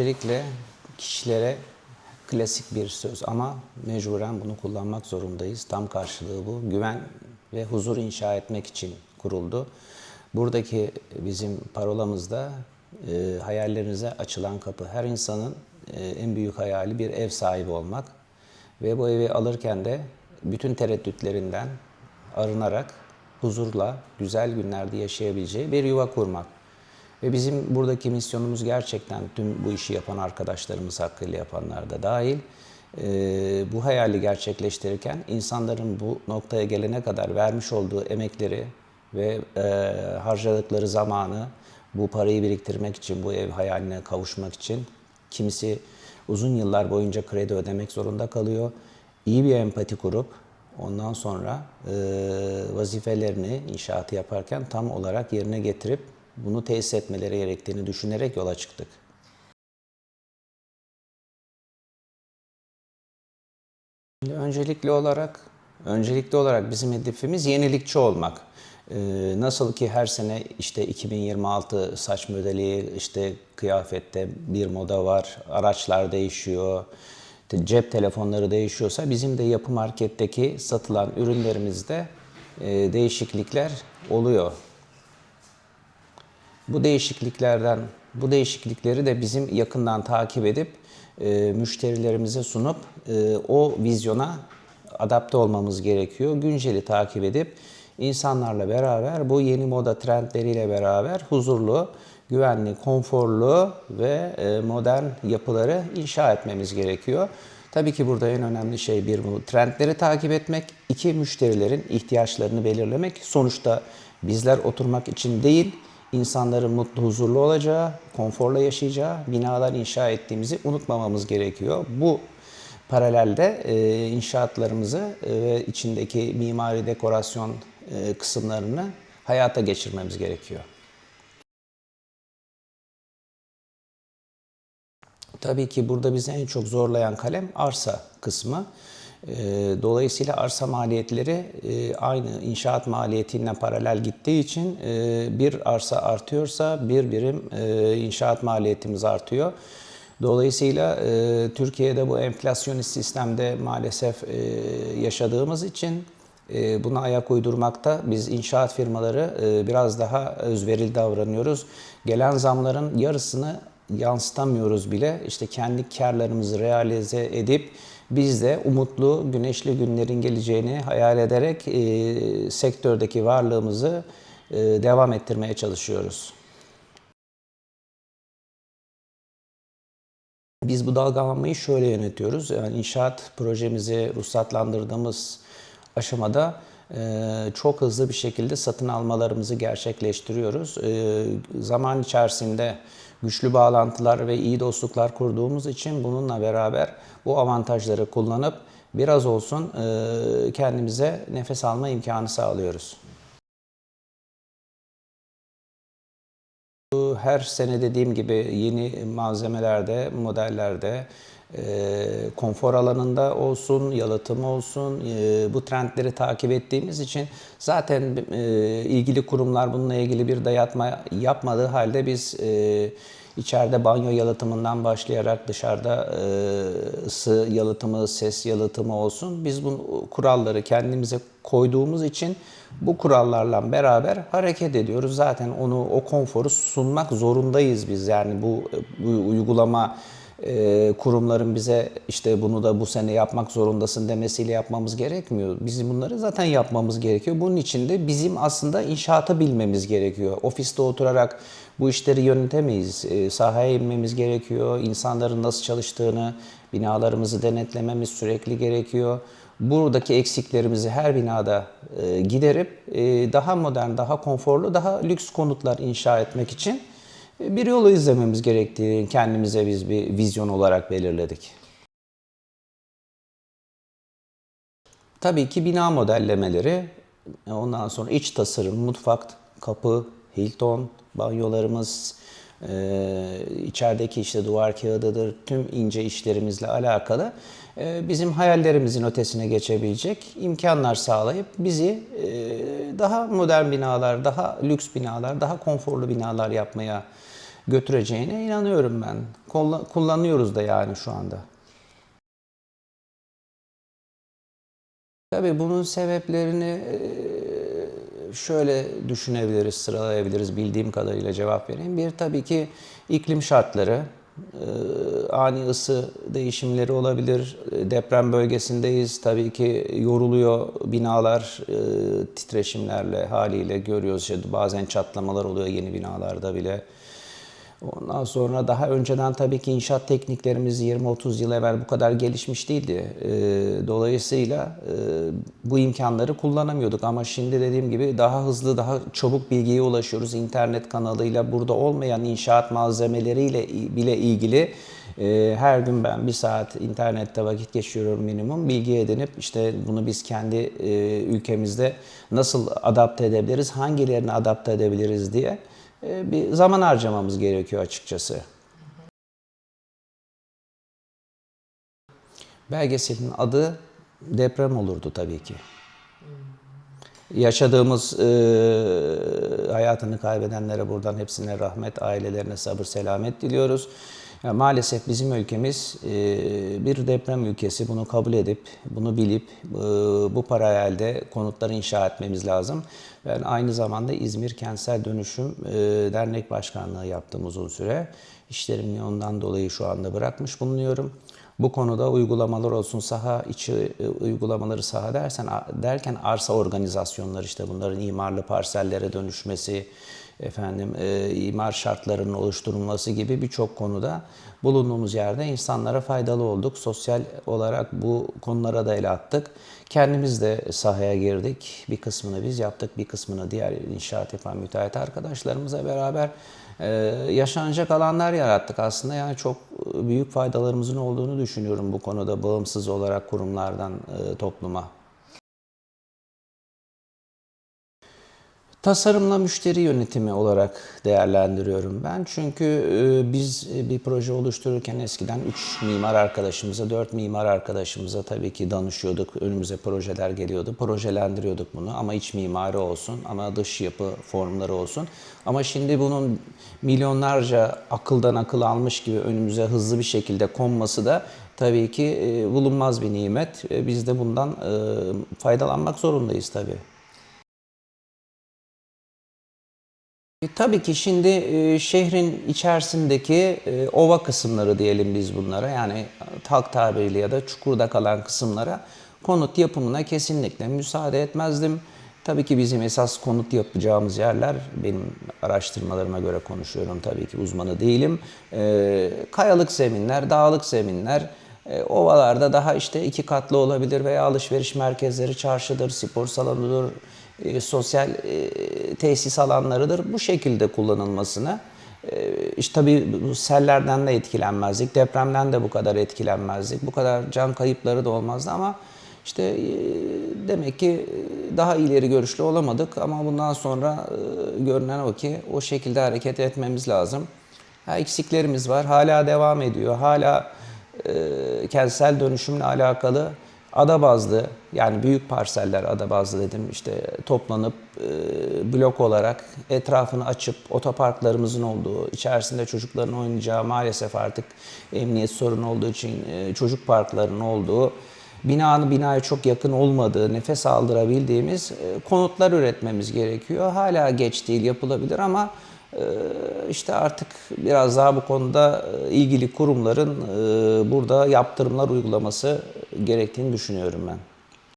Öncelikle kişilere klasik bir söz ama mecburen bunu kullanmak zorundayız. Tam karşılığı bu. Güven ve huzur inşa etmek için kuruldu. Buradaki bizim parolamız da e, hayallerinize açılan kapı. Her insanın e, en büyük hayali bir ev sahibi olmak. Ve bu evi alırken de bütün tereddütlerinden arınarak huzurla güzel günlerde yaşayabileceği bir yuva kurmak. Ve bizim buradaki misyonumuz gerçekten tüm bu işi yapan arkadaşlarımız hakkıyla yapanlar da dahil e, bu hayali gerçekleştirirken insanların bu noktaya gelene kadar vermiş olduğu emekleri ve e, harcadıkları zamanı bu parayı biriktirmek için, bu ev hayaline kavuşmak için kimisi uzun yıllar boyunca kredi ödemek zorunda kalıyor. İyi bir empati kurup ondan sonra e, vazifelerini inşaatı yaparken tam olarak yerine getirip bunu tesis etmeleri gerektiğini düşünerek yola çıktık. Şimdi öncelikli olarak öncelikli olarak bizim hedefimiz yenilikçi olmak. Ee, nasıl ki her sene işte 2026 saç modeli, işte kıyafette bir moda var, araçlar değişiyor, cep telefonları değişiyorsa bizim de yapı marketteki satılan ürünlerimizde e, değişiklikler oluyor. Bu değişikliklerden, bu değişiklikleri de bizim yakından takip edip e, müşterilerimize sunup e, o vizyona adapte olmamız gerekiyor. Günceli takip edip insanlarla beraber bu yeni moda trendleriyle beraber huzurlu, güvenli, konforlu ve e, modern yapıları inşa etmemiz gerekiyor. Tabii ki burada en önemli şey bir bu trendleri takip etmek, iki müşterilerin ihtiyaçlarını belirlemek. Sonuçta bizler oturmak için değil, insanların mutlu, huzurlu olacağı, konforla yaşayacağı binalar inşa ettiğimizi unutmamamız gerekiyor. Bu paralelde e, inşaatlarımızı e, ve içindeki mimari dekorasyon e, kısımlarını hayata geçirmemiz gerekiyor. Tabii ki burada bizi en çok zorlayan kalem arsa kısmı. Ee, Dolayısıyla arsa maliyetleri e, aynı inşaat maliyetiyle paralel gittiği için e, bir arsa artıyorsa bir birim e, inşaat maliyetimiz artıyor. Dolayısıyla Türkiye'de bu enflasyonist sistemde maalesef yaşadığımız için buna ayak uydurmakta biz inşaat firmaları biraz daha özverili davranıyoruz. Gelen zamların yarısını yansıtamıyoruz bile. İşte kendi karlarımızı realize edip biz de umutlu, güneşli günlerin geleceğini hayal ederek e, sektördeki varlığımızı e, devam ettirmeye çalışıyoruz. Biz bu dalgalanmayı şöyle yönetiyoruz. Yani inşaat projemizi ruhsatlandırdığımız aşamada çok hızlı bir şekilde satın almalarımızı gerçekleştiriyoruz. E, zaman içerisinde güçlü bağlantılar ve iyi dostluklar kurduğumuz için bununla beraber bu avantajları kullanıp biraz olsun e, kendimize nefes alma imkanı sağlıyoruz. Her sene dediğim gibi yeni malzemelerde, modellerde, e, konfor alanında olsun, yalıtım olsun, e, bu trendleri takip ettiğimiz için zaten e, ilgili kurumlar bununla ilgili bir dayatma yapmadığı halde biz e, içeride banyo yalıtımından başlayarak dışarıda e, ısı yalıtımı, ses yalıtımı olsun. Biz bu kuralları kendimize koyduğumuz için bu kurallarla beraber hareket ediyoruz. Zaten onu o konforu sunmak zorundayız biz. Yani bu, bu uygulama e, kurumların bize işte bunu da bu sene yapmak zorundasın demesiyle yapmamız gerekmiyor. Bizim bunları zaten yapmamız gerekiyor. Bunun için de bizim aslında inşaata bilmemiz gerekiyor. Ofiste oturarak bu işleri yönetemeyiz. E, sahaya inmemiz gerekiyor. İnsanların nasıl çalıştığını, binalarımızı denetlememiz sürekli gerekiyor. Buradaki eksiklerimizi her binada e, giderip e, daha modern, daha konforlu, daha lüks konutlar inşa etmek için bir yolu izlememiz gerektiğini kendimize biz bir vizyon olarak belirledik. Tabii ki bina modellemeleri, ondan sonra iç tasarım, mutfak, kapı, Hilton, banyolarımız, içerideki işte duvar kağıdıdır, tüm ince işlerimizle alakalı bizim hayallerimizin ötesine geçebilecek imkanlar sağlayıp bizi daha modern binalar, daha lüks binalar, daha konforlu binalar yapmaya götüreceğine inanıyorum ben. Kullanıyoruz da yani şu anda. Tabii bunun sebeplerini şöyle düşünebiliriz, sıralayabiliriz bildiğim kadarıyla cevap vereyim. Bir tabii ki iklim şartları, ani ısı değişimleri olabilir. Deprem bölgesindeyiz. Tabii ki yoruluyor binalar titreşimlerle haliyle görüyoruz. İşte bazen çatlamalar oluyor yeni binalarda bile. Ondan sonra daha önceden tabii ki inşaat tekniklerimiz 20-30 yıl evvel bu kadar gelişmiş değildi. Ee, Dolayısıyla e, bu imkanları kullanamıyorduk ama şimdi dediğim gibi daha hızlı, daha çabuk bilgiye ulaşıyoruz. İnternet kanalıyla burada olmayan inşaat malzemeleriyle bile ilgili e, her gün ben bir saat internette vakit geçiriyorum minimum. Bilgi edinip işte bunu biz kendi e, ülkemizde nasıl adapte edebiliriz, hangilerini adapte edebiliriz diye bir zaman harcamamız gerekiyor açıkçası. Belgeselin adı deprem olurdu tabii ki. Yaşadığımız e, hayatını kaybedenlere buradan hepsine rahmet, ailelerine sabır, selamet diliyoruz. Ya maalesef bizim ülkemiz e, bir deprem ülkesi. Bunu kabul edip, bunu bilip e, bu parayla elde konutları inşa etmemiz lazım. Ben aynı zamanda İzmir Kentsel Dönüşüm e, Dernek Başkanlığı yaptım uzun süre. İşlerimi ondan dolayı şu anda bırakmış bulunuyorum. Bu konuda uygulamalar olsun, saha içi uygulamaları saha dersen derken arsa organizasyonları işte bunların imarlı parsellere dönüşmesi, efendim e, imar şartlarının oluşturulması gibi birçok konuda bulunduğumuz yerde insanlara faydalı olduk. Sosyal olarak bu konulara da el attık. Kendimiz de sahaya girdik. Bir kısmını biz yaptık, bir kısmını diğer inşaat yapan müteahhit arkadaşlarımızla beraber e, yaşanacak alanlar yarattık aslında. Yani çok büyük faydalarımızın olduğunu düşünüyorum bu konuda bağımsız olarak kurumlardan e, topluma. Tasarımla müşteri yönetimi olarak değerlendiriyorum ben. Çünkü e, biz bir proje oluştururken eskiden 3 mimar arkadaşımıza, 4 mimar arkadaşımıza tabii ki danışıyorduk. Önümüze projeler geliyordu. Projelendiriyorduk bunu ama iç mimari olsun ama dış yapı formları olsun. Ama şimdi bunun milyonlarca akıldan akıl almış gibi önümüze hızlı bir şekilde konması da tabii ki e, bulunmaz bir nimet. E, Biz de bundan e, faydalanmak zorundayız tabii. Tabii ki şimdi e, şehrin içerisindeki e, ova kısımları diyelim biz bunlara yani halk tabiriyle ya da çukurda kalan kısımlara konut yapımına kesinlikle müsaade etmezdim. Tabii ki bizim esas konut yapacağımız yerler benim araştırmalarıma göre konuşuyorum tabii ki uzmanı değilim. E, kayalık zeminler, dağlık zeminler, e, ovalarda daha işte iki katlı olabilir veya alışveriş merkezleri, çarşıdır, spor salonudur, e, sosyal e, tesis alanlarıdır. Bu şekilde kullanılmasını e, işte tabii sellerden de etkilenmezdik, depremden de bu kadar etkilenmezdik. Bu kadar can kayıpları da olmazdı ama işte e, demek ki daha ileri görüşlü olamadık ama bundan sonra e, görünen o ki o şekilde hareket etmemiz lazım. Ha, eksiklerimiz var, hala devam ediyor. Hala e, kentsel dönüşümle alakalı ada bazlı yani büyük parseller ada bazlı dedim işte toplanıp e, blok olarak etrafını açıp otoparklarımızın olduğu, içerisinde çocukların oynayacağı maalesef artık emniyet sorunu olduğu için e, çocuk parklarının olduğu binanın binaya çok yakın olmadığı, nefes aldırabildiğimiz e, konutlar üretmemiz gerekiyor. Hala geç değil yapılabilir ama işte artık biraz daha bu konuda e, ilgili kurumların e, burada yaptırımlar uygulaması gerektiğini düşünüyorum ben.